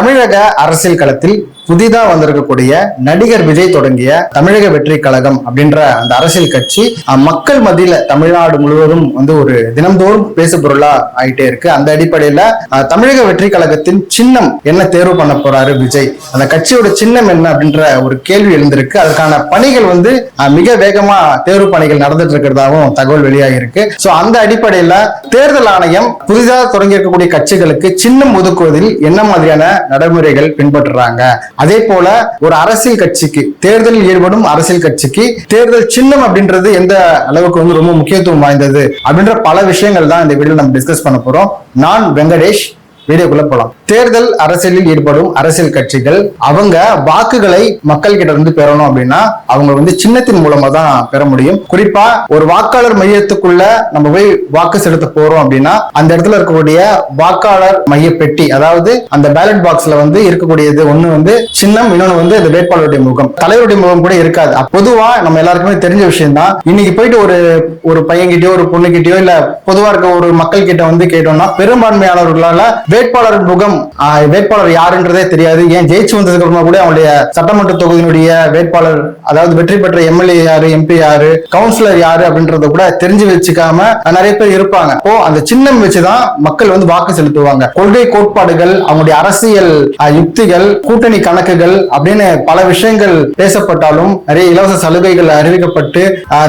தமிழக அரசியல் களத்தில் புதிதா வந்திருக்கக்கூடிய நடிகர் விஜய் தொடங்கிய தமிழக வெற்றி கழகம் அப்படின்ற அந்த அரசியல் கட்சி மக்கள் மத்தியில தமிழ்நாடு முழுவதும் வந்து ஒரு தினம்தோறும் பேசு பொருளா ஆயிட்டே இருக்கு. அந்த அடிப்படையில தமிழக வெற்றி கழகத்தின் சின்னம் என்ன தேர்வு பண்ண போறாரு விஜய்? அந்த கட்சியோட சின்னம் என்ன அப்படின்ற ஒரு கேள்வி எழுந்திருக்கு. அதற்கான பணிகள் வந்து அஹ், மிக வேகமா தேர்வு பணிகள் நடந்துட்டு இருக்கிறதாவும் தகவல் வெளியாகிருக்கு சோ அந்த அடிப்படையில தேர்தல் ஆணையம் புதிதாக தொடங்கி இருக்கக்கூடிய கட்சிகளுக்கு சின்னம் ஒதுக்குவதில் என்ன மாதிரியான நடைமுறைகள் பின்பற்றுறாங்க? அதே போல ஒரு அரசியல் கட்சிக்கு தேர்தலில் ஈடுபடும் அரசியல் கட்சிக்கு தேர்தல் சின்னம் அப்படின்றது எந்த அளவுக்கு வந்து ரொம்ப முக்கியத்துவம் வாய்ந்தது அப்படின்ற பல விஷயங்கள் தான் இந்த வீடியோ நம்ம டிஸ்கஸ் பண்ண போறோம். நான் வெங்கடேஷ். வீடியோக்குள்ள போலாம். தேர்தல் அரசியலில் ஈடுபடும் அரசியல் கட்சிகள் அவங்க வாக்குகளை மக்கள் கிட்ட இருந்து பெறணும் அப்படின்னா அவங்க வந்து சின்னத்தின் மூலமா தான் பெற முடியும். குறிப்பா ஒரு வாக்காளர் மையத்துக்குள்ள நம்ம போய் வாக்கு செலுத்த போறோம் அப்படின்னா அந்த இடத்துல இருக்கக்கூடிய வாக்காளர் மைய பெட்டி அதாவது அந்த பேலட் பாக்ஸ்ல வந்து இருக்கக்கூடியது ஒண்ணு வந்து சின்னம் இன்னொன்னு வந்து இந்த வேட்பாளருடைய முகம். தலைவருடைய முகம் கூட இருக்காது. பொதுவா நம்ம எல்லாருக்குமே தெரிஞ்ச விஷயம் தான் இன்னைக்கு போயிட்டு ஒரு ஒரு பையன்கிட்டயோ ஒரு பொண்ணுகிட்டயோ இல்ல பொதுவா இருக்க ஒரு மக்கள் கிட்ட வந்து கேட்டோம்னா பெரும்பான்மையாளர்களால வேட்பாளர் முகம் வேட்பாளர் யாருன்றதே தெரியாது. ஏன் ஜெயிச்சு வந்ததுக்கு அப்புறமா கூட அவங்களுடைய சட்டமன்ற தொகுதியினுடைய வேட்பாளர் அதாவது வெற்றி பெற்ற எம்எல்ஏ யாரு எம்பி யாரு கவுன்சிலர் யாரு அப்படின்றத கூட தெரிஞ்சு வச்சுக்காம நிறைய பேர் இருப்பாங்க. இப்போ அந்த சின்னம் வச்சுதான் மக்கள் வந்து வாக்கு செலுத்துவாங்க. கொள்கை கோட்பாடுகள் அவங்களுடைய அரசியல் யுக்திகள் கூட்டணி கணக்குகள் அப்படின்னு பல விஷயங்கள் பேசப்பட்டாலும் நிறைய இலவச சலுகைகள் அறிவிக்கப்பட்டு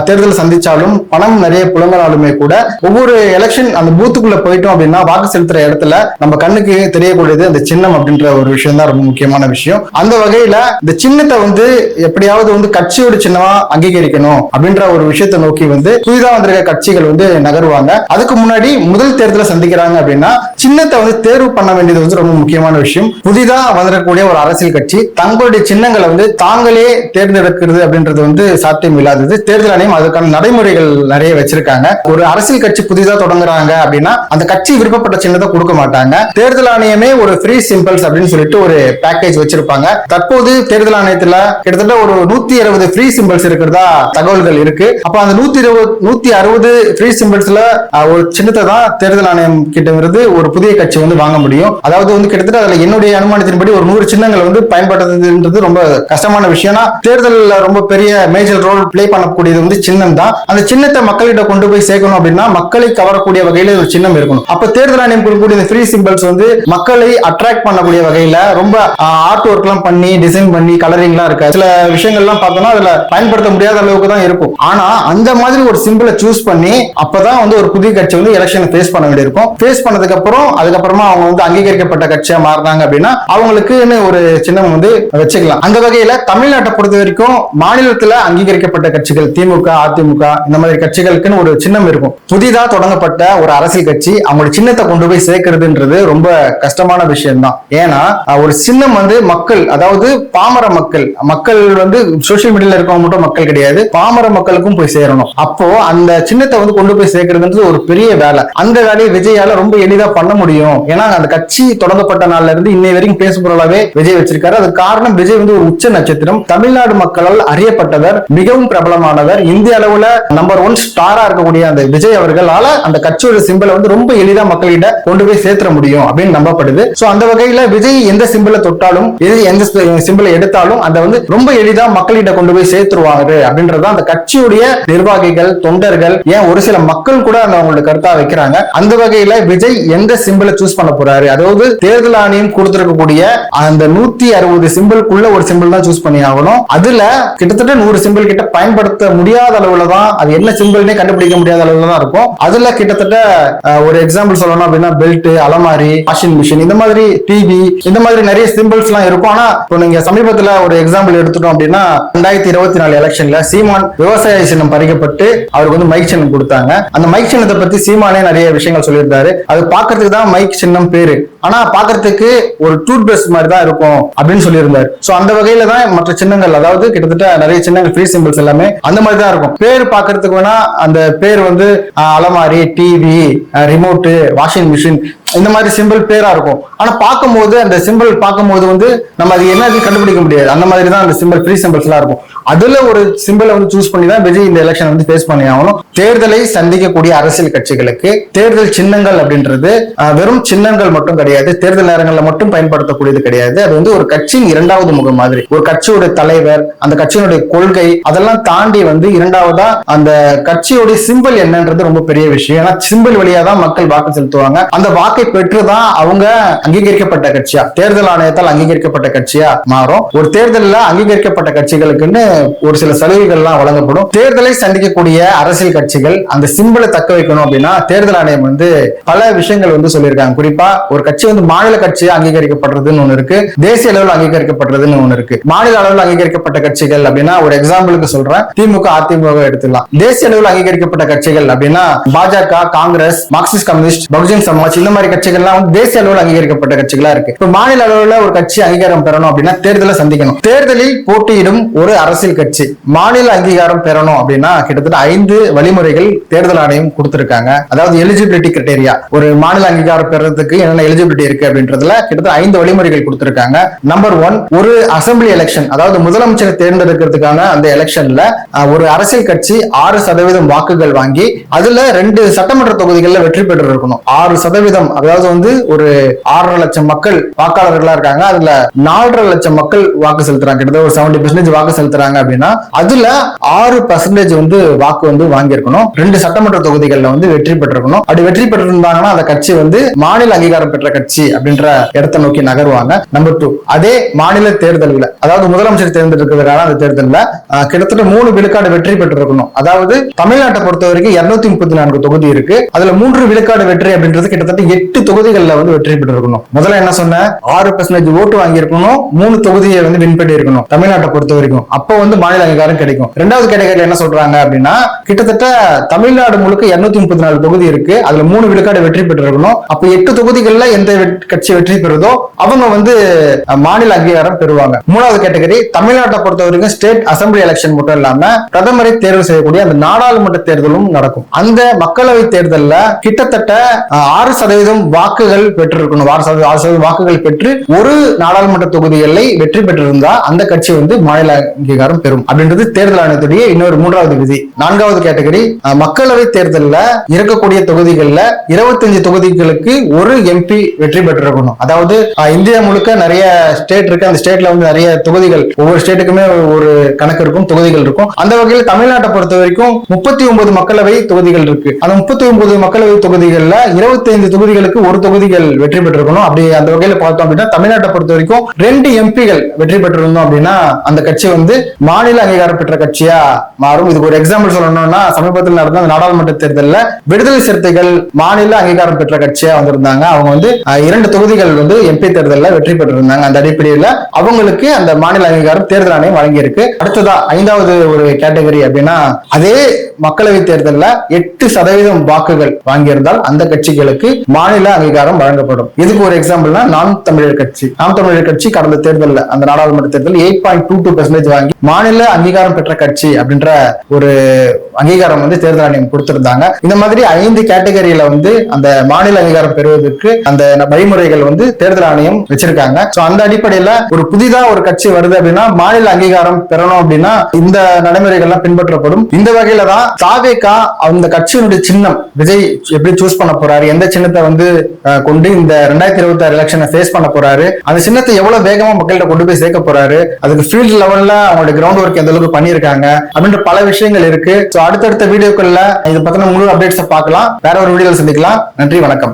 தேர்தல் சந்திச்சாலும் பணம் நிறைய புலங்கினாலுமே கூட ஒவ்வொரு எலெக்ஷன் அந்த பூத்துக்குள்ள போயிட்டோம் அப்படின்னா வாக்கு செலுத்துற இடத்துல நம்ம கண்ணுக்கு தெரியக்கூடியது அந்த சின்னம் அப்படின்ற ஒரு விஷயம் தான் ரொம்ப முக்கியமான விஷயம். அந்த வகையில இந்த சின்னத்தை வந்து எப்படியாவது வந்து கட்சியோட சின்னமா அங்கீகரிக்கணும் அப்படின்ற ஒரு விஷயத்தை நோக்கி வந்து புதிதாக வந்திருக்க கட்சிகள் வந்து நகருவாங்க. அதுக்கு முன்னாடி முதல் தேர்தலை சந்திக்கிறாங்க அப்படின்னா சின்னத்தை வந்து தேர்வு பண்ண வேண்டியது வந்து ரொம்ப முக்கியமான விஷயம். புதிதாக வந்திருக்கக்கூடிய ஒரு அரசியல் கட்சி தங்களுடைய சின்னங்களை வந்து தாங்களே தேர்ந்தெடுக்கிறது அப்படின்றது வந்து சாத்தியம் இல்லாதது. தேர்தல் ஆணையம் அதுக்கான நடைமுறைகள் நிறைய வச்சிருக்காங்க. ஒரு அரசியல் கட்சி புதிதாக தொடங்குறாங்க அப்படின்னா அந்த கட்சி விருப்பப்பட்ட சின்னத்தை கொடுக்க மாட்டாங்க. தேர்தல் ஆணையமே ஒரு ஃப்ரீ சிம்பிள்ஸ் அப்படின்னு சொல்லிட்டு ஒரு பேக்கேஜ் வச்சிருப்பாங்க. தற்போது தேர்தல் ஆணையத்துல கிட்டத்தட்ட ஒரு நூத்தி அறுபது ஃப்ரீ சிம்பிள்ஸ் இருக்கிறதா தகவல்கள் இருக்கு. அப்ப அந்த நூத்தி இருபது நூத்தி அறுபது ஃப்ரீ சிம்பிள்ஸ்ல ஒரு சின்னத்தை தான் தேர்தல் ஆணையம் கிட்ட இருந்து ஒரு புதிய கட்சி வந்து வாங்க முடியும். அதாவது வந்து கிட்டத்தட்ட அதுல என்னுடைய அனுமானத்தின்படி ஒரு நூறு சின்னங்கள் வந்து பயன்படுத்துறதுன்றது ரொம்ப கஷ்டமான விஷயம்னா தேர்தலில் ரொம்ப பெரிய மேஜர் ரோல் ப்ளே பண்ணக்கூடியது வந்து சின்னம் தான். அந்த சின்னத்தை மக்கள்கிட்ட கொண்டு போய் சேர்க்கணும் அப்படின்னா மக்களை கவரக்கூடிய வகையில ஒரு சின்னம் இருக்கணும். அப்ப தேர்தல் ஆணையம் கொடுக்கக்கூடிய இந்த ஃப்ரீ சிம்பிள்ஸ் வந்து மக்களை அட்ராக்ட் பண்ணக்கூடிய வகையில ரொம்ப ஆர்ட் ஒர்க் எல்லாம் பண்ணி டிசைன் பண்ணி கலரிங் எல்லாம் இருக்கு சில விஷயங்கள்லாம் பார்த்தோம்னா அதுல பயன்படுத்த முடியாத அளவுக்கு தான் இருக்கும். ஆனா அந்த மாதிரி ஒரு சிம்பிளை சூஸ் பண்ணி அப்பதான் வந்து ஒரு புதிய கட்சி வந்து எலெக்ஷனை ஃபேஸ் பண்ண வேண்டியிருக்கும். ஃபேஸ் பண்ணதுக்கு அப்புறம் அதுக்கப்புறமா அவங்க வந்து அங்கீகரிக்கப்பட்ட கட்சியா மாறினாங்க அப்படின்னா அவங்களுக்குன்னு ஒரு சின்னம் வந்து வச்சுக்கலாம். அந்த வகையில தமிழ்நாட்டை பொறுத்த வரைக்கும் மாநிலத்துல அங்கீகரிக்கப்பட்ட கட்சிகள் திமுக அதிமுக இந்த மாதிரி கட்சிகளுக்குன்னு ஒரு சின்னம் இருக்கும். புதிதா தொடங்கப்பட்ட ஒரு அரசியல் கட்சி அவங்களோட சின்னத்தை கொண்டு போய் சேர்க்கறதுன்றது ரொம்ப கஷ்டமான விஷயம்தான். ஏன்னா ஒரு சின்னம் வந்து மக்கள் அதாவது பாமர மக்கள் மக்கள் வந்து சோசியல் மீடியால இருக்கவங்க மட்டும் மக்கள் கிடையாது பாமர மக்களுக்கும் போய் சேரணும். அப்போ அந்த சின்னத்தை வந்து கொண்டு போய் சேர்க்கறதுன்றது ஒரு பெரிய வேலை. அந்த வேலையை விஜயால ரொம்ப எளிதா பண்ண முடியும். ஏன்னா அந்த கட்சி தொடங்கப்பட்ட நாள்ல இருந்து இன்னை வரைக்கும் பேசுபொருளாவே விஜய் வச்சிருக்காரு. அது காரணம் விஜய் வந்து ஒரு உச்ச நட்சத்திரம். தமிழ்நாடு மக்களால் அறியப்பட்டவர் மிகவும் பிரபலமானவர் இந்திய அளவுல நம்பர் ஒன் ஸ்டாரா இருக்கக்கூடிய அந்த விஜய் அவர்களால அந்த கட்சியோட சிம்பிளை வந்து ரொம்ப எளிதா மக்கள்கிட்ட கொண்டு போய் சேர்த்துற முடியும். அப்படின்னு நம்பப்படுது. சோ அந்த வகையில விஜய் எந்த சிம்பிளை தொட்டாலும் எது எந்த சிம்பிளை எடுத்தாலும் அந்த வந்து ரொம்ப எளிதா மக்கள்கிட்ட கொண்டு போய் சேர்த்துருவாங்க அப்படின்றத அந்த கட்சியுடைய நிர்வாகிகள் தொண்டர்கள் ஏன் ஒரு சில மக்கள் கூட அந்த அவங்களோட கருத்தா வைக்கிறாங்க. அந்த வகையில விஜய் எந்த சிம்பிளை சூஸ் பண்ண போறாரு? அதாவது தேர்தல் ஆணையம் கொடுத்திருக்கக்கூடிய அந்த நூத்தி அறுபது சிம்பிளுக்குள்ள ஒரு சிம்பிள் தான் சூஸ் பண்ணி ஆகணும். அதுல கிட்டத்தட்ட நூறு சிம்பிள் கிட்ட பயன்படுத்த முடியாத அளவுல தான் அது என்ன சிம்பிள்னே கண்டுபிடிக்க முடியாத அளவுல தான் இருக்கும். அதுல கிட்டத்தட்ட ஒரு எக்ஸாம்பிள் சொல்லணும் அப்படின்னா பெல்ட் அலமாரி வாஷிங் மிஷின் இந்த மாதிரி டிவி இந்த மாதிரி நிறைய சிம்பிள்ஸ் எல்லாம் இருக்கும். ஆனா இப்போ நீங்க சமீபத்துல ஒரு எக்ஸாம்பிள் எடுத்துட்டோம் அப்படின்னா ரெண்டாயிரத்தி இருபத்தி நாலு எலெக்ஷன்ல சீமான் விவசாய சின்னம் பறிக்கப்பட்டு அவருக்கு வந்து மைக் சின்னம் கொடுத்தாங்க. அந்த மைக் சின்னத்தை பத்தி சீமானே நிறைய விஷயங்கள் சொல்லியிருந்தாரு. அது பாக்குறதுக்கு தான் மைக் சின்னம் பேரு. ஆனா பாக்குறதுக்கு ஒரு டூத் பிரஷ் மாதிரி தான் இருக்கும் அப்படின்னு சொல்லியிருந்தாரு. சோ அந்த வகையில தான் மற்ற சின்னங்கள் அதாவது கிட்டத்தட்ட நிறைய சின்னங்கள் ஃப்ரீ சிம்பிள்ஸ் எல்லாமே அந்த மாதிரி தான் இருக்கும். பேர் பாக்குறதுக்கு வேணா அந்த பேர் வந்து அலமாரி டிவி ரிமோட்டு வாஷிங் மிஷின் இந்த மாதிரி சிம்பிள் பேரா இருக்கும். ஆனா பார்க்கும்போது அந்த சிம்பிள் பார்க்கும்போது வந்து நம்ம அது என்ன கண்டுபிடிக்க முடியாது. அந்த மாதிரி தான் அந்த சிம்பிள் ஃப்ரீ சிம்பிள்ஸ் எல்லாம் இருக்கும். அதுல ஒரு சிம்பிளை வந்து சூஸ் பண்ணி தான் விஜய் இந்த எலெக்ஷன் வந்து ஃபேஸ் பண்ணி ஆகணும். தேர்தலை சந்திக்கக்கூடிய அரசியல் கட்சிகளுக்கு தேர்தல் சின்னங்கள் அப்படின்றது வெறும் சின்னங்கள் மட்டும் கிடையாது. தேர்தல் நேரங்களில் மட்டும் பயன்படுத்தக்கூடியது கிடையாது. அது வந்து ஒரு கட்சியின் இரண்டாவது முகம் மாதிரி. ஒரு கட்சியோட தலைவர் அந்த கட்சியினுடைய கொள்கை அதெல்லாம் தாண்டி வந்து இரண்டாவதா அந்த கட்சியோட சிம்பிள் என்னன்றது ரொம்ப பெரிய விஷயம். ஏன்னா சிம்பிள் வழியா தான் மக்கள் வாக்கு செலுத்துவாங்க. அந்த வாக்கு பெற்றுதான் அவங்க அங்கீகரிக்கப்பட்ட கட்சியா? தேர்தல் ஆணையத்தால் அங்கீகரிக்கப்பட்ட கட்சியா மாறும்? ஒரு தேர்தலில் அங்கீகரிக்கப்பட்ட கட்சிகளுக்குன்னு ஒரு சில சலுகைகள்லாம் வழங்கப்படும். தேர்தலை சந்திக்கக்கூடிய அரசியல் கட்சிகள் அந்த சிம்பிளை தக்க வைக்கணும் அப்படின்னா தேர்தல் ஆணையம் வந்து பல விஷயங்கள் வந்து சொல்லியிருக்காங்க. குறிப்பா ஒரு கட்சி வந்து மாநில கட்சியா அங்கீகரிக்கப்படுறதுன்னு ஒண்ணு இருக்கு. தேசிய அளவில் அங்கீகரிக்கப்படுறதுன்னு ஒண்ணு இருக்கு. மாநில அளவில் அங்கீகரிக்கப்பட்ட கட்சிகள் அப்படின்னா ஒரு எக்ஸாம்பிளுக்கு சொல்றேன். திமுக அதிமுக எடுத்துக்கலாம் தேசிய அளவில் அங்கீகரிக்கப்பட்ட கட்சிகள் அப்படின்னா பாஜக Congress Marxist Communist Bahujan Samaj இந்த மாதிரி கட்சிகள்லாம் வந்து தேசிய அளவில் அங்கீகரிக்கப்பட்ட கட்சிகளா இருக்கு. இப்ப மாநில அளவில் ஒரு கட்சி அங்கீகாரம் பெறணும் அப்படின்னா தேர்தலை சந்திக்கணும். தேர்தலில் போட்டியிடும் ஒரு அரசியல் கட்சி. மாநில அங்கீகாரம் பெறணும் அப்படின்னா கிட்டத்தட்ட ஐந்து வழிமுறைகள் தேர்தல் ஆணையம் கொடுத்திருக்காங்க. அதாவது எலிஜிபிலிட்டி கிரிட்டேரியா ஒரு மாநில அங்கீகாரம் பெறதுக்கு என்னென்ன எலிஜிபிலிட்டி இருக்கு அப்படின்றதுல கிட்டத்தட்ட ஐந்து வழிமுறைகள் கொடுத்திருக்காங்க. நம்பர் ஒன் ஒரு அசெம்பிளி எலெக்ஷன் அதாவது முதலமைச்சரை தேர்ந்தெடுக்கிறதுக்கான அந்த எலெக்ஷன்ல ஒரு அரசியல் கட்சி ஆறு சதவீதம் வாக்குகள் வாங்கி அதுல ரெண்டு சட்டமன்ற தொகுதிகளில் வெற்றி பெற்று இருக்கணும் ஆறு சதவீதம் அதாவது வந்து ஒரு ஆறரை லட்சம் மக்கள் வாக்காளர்களா இருக்காங்க. அதுல நாலரை லட்சம் மக்கள் வாக்கு செலுத்துறாங்க. கிட்டத்தட்ட ஒரு செவன்டி பெர்சன்டேஜ் வாக்கு செலுத்துறாங்க அப்படின்னா அதுல ஆறு பர்சன்டேஜ் வந்து வாக்கு வந்து வாங்கியிருக்கணும். ரெண்டு சட்டமன்ற தொகுதிகளில் வந்து வெற்றி பெற்றிருக்கணும். அப்படி வெற்றி பெற்றிருந்தாங்கன்னா அந்த கட்சி வந்து மாநில அங்கீகாரம் பெற்ற கட்சி அப்படின்ற இடத்தை நோக்கி நகருவாங்க. நம்பர் டூ அதே மாநில தேர்தலில் அதாவது முதலமைச்சர் தேர்ந்தெடுக்கிறதுக்கான அந்த தேர்தலில் கிட்டத்தட்ட மூணு விழுக்காடு வெற்றி பெற்றிருக்கணும். அதாவது தமிழ்நாட்டை பொறுத்த வரைக்கும் இருநூத்தி முப்பத்தி நான்கு தொகுதி இருக்கு. அதுல மூன்று விழுக்காடு வெற்றி அப்படின்றது கிட்டத்தட்ட எட்டு எட்டு தொகுதிகளில் வந்து வெற்றி பெற்றிருக்கணும். முதல்ல என்ன சொன்னேன் ஆறு பர்சன்டேஜ் ஓட்டு வாங்கியிருக்கணும். மூணு தொகுதியை வந்து வின் பண்ணி இருக்கணும் தமிழ்நாட்டை பொறுத்த வரைக்கும். அப்போ வந்து மாநில அங்கீகாரம் கிடைக்கும். ரெண்டாவது கேட்டகரியில் என்ன சொல்றாங்க அப்படின்னா கிட்டத்தட்ட தமிழ்நாடு முழுக்க இருநூத்தி முப்பத்தி நாலு தொகுதி இருக்கு. அதுல மூணு விழுக்காடு வெற்றி பெற்றிருக்கணும். அப்ப எட்டு தொகுதிகளில் எந்த கட்சி வெற்றி பெறுதோ அவங்க வந்து மாநில அங்கீகாரம் பெறுவாங்க. மூணாவது கேட்டகரி தமிழ்நாட்டை பொறுத்த வரைக்கும் ஸ்டேட் அசம்பிளி எலெக்ஷன் மட்டும் இல்லாம பிரதமரை தேர்வு செய்யக்கூடிய அந்த நாடாளுமன்ற தேர்தலும் நடக்கும். அந்த மக்களவை தேர்தலில் கிட்டத்தட்ட ஆறு சதவீதம் வாக்குகள் பெற்றிருக்கணும். ஆறு சதவீதம் ஆறு சதவீதம் வாக்குகள் பெற்று ஒரு நாடாளுமன்ற தொகுதிகளை வெற்றி பெற்றிருந்தா அந்த கட்சி வந்து மாநில அங்கீகாரம் பெறும். அப்படின்றது தேர்தல் ஆணையத்துடைய இன்னொரு மூன்றாவது விதி. நான்காவது கேட்டகரி மக்களவை தேர்தலில் இருக்கக்கூடிய தொகுதிகளில் இருபத்தஞ்சு தொகுதிகளுக்கு ஒரு எம்பி வெற்றி பெற்றிருக்கணும். அதாவது இந்தியா முழுக்க நிறைய ஸ்டேட் இருக்கு. அந்த ஸ்டேட்ல வந்து நிறைய தொகுதிகள் ஒவ்வொரு ஸ்டேட்டுக்குமே ஒரு கணக்கு இருக்கும் தொகுதிகள் இருக்கும். அந்த வகையில் தமிழ்நாட்டை பொறுத்த வரைக்கும் முப்பத்தி ஒன்பது மக்களவை தொகுதிகள் இருக்கு. அந்த முப்பத்தி ஒன்பது மக்களவை தொகுதிகள்ல இருபத்தி ஐந்து தொகுதிகள் தொகுதிகளுக்கு ஒரு தொகுதிகள் வெற்றி பெற்றிருக்கணும். அப்படி அந்த வகையில பார்த்தோம் அப்படின்னா தமிழ்நாட்டை பொறுத்த வரைக்கும் ரெண்டு எம்பிகள் வெற்றி பெற்றிருந்தோம் அப்படின்னா அந்த கட்சி வந்து மாநில அங்கீகாரம் பெற்ற கட்சியா மாறும். இதுக்கு ஒரு எக்ஸாம்பிள் சொல்லணும்னா சமீபத்தில் நடந்த நாடாளுமன்ற தேர்தலில் விடுதலை சிறுத்தைகள் மாநில அங்கீகாரம் பெற்ற கட்சியா வந்திருந்தாங்க. அவங்க வந்து இரண்டு தொகுதிகள் வந்து எம்பி தேர்தலில் வெற்றி பெற்றிருந்தாங்க. அந்த அடிப்படையில் அவங்களுக்கு அந்த மாநில அங்கீகாரம் தேர்தல் ஆணையம் வழங்கியிருக்கு. அடுத்ததா ஐந்தாவது ஒரு கேட்டகரி அப்படின்னா அதே மக்களவை தேர்தலில் எட்டு சதவீதம் வாக்குகள் வாங்கியிருந்தால் அந்த கட்சிகளுக்கு மாநில மாநில அங்கீகாரம் வழங்கப்படும். இதுக்கு ஒரு எக்ஸாம்பிள்னா நாம் தமிழர் கட்சி. நாம் தமிழர் கட்சி கடந்த தேர்தலில் அந்த நாடாளுமன்ற தேர்தல் eight point two two percentage வாங்கி மாநில அங்கீகாரம் பெற்ற கட்சி அப்படின்ற ஒரு அங்கீகாரம் வந்து தேர்தல் ஆணையம் கொடுத்திருந்தாங்க. இந்த மாதிரி ஐந்து கேட்டகரியில வந்து அந்த மாநில அங்கீகாரம் பெறுவதற்கு அந்த வழிமுறைகள் வந்து தேர்தல் ஆணையம் வச்சிருக்காங்க. சோ அந்த அடிப்படையில ஒரு புதிதா ஒரு கட்சி வருது அப்படின்னா மாநில அங்கீகாரம் பெறணும் அப்படின்னா இந்த நடைமுறைகள்லாம் பின்பற்றப்படும். இந்த வகையில தான் தாவேகா அந்த கட்சியினுடைய சின்னம் விஜய் எப்படி சூஸ் பண்ண போறாரு எந்த சின்னத்தை வந்து வந்து கொண்டு இந்த ரெண்டாயிரத்தி இருபத்தி ஆறு எலெக்ஷனை ஃபேஸ் பண்ண போறாரு. அந்த சின்னத்தை எவ்வளவு வேகமா மக்கள்கிட்ட கொண்டு போய் சேர்க்க போறாரு? அதுக்கு ஃபீல்ட் லெவல்ல அவங்களோட கிரவுண்ட் ஒர்க் எந்த அளவுக்கு பண்ணியிருக்காங்க? அப்படின்ற பல விஷயங்கள் இருக்கு. அடுத்தடுத்த வீடியோக்கள்ல இதை பத்தின முழு அப்டேட்ஸை பார்க்கலாம். வேற ஒரு வீடியோவில் சந்திக்கலாம். நன்றி வணக்கம்.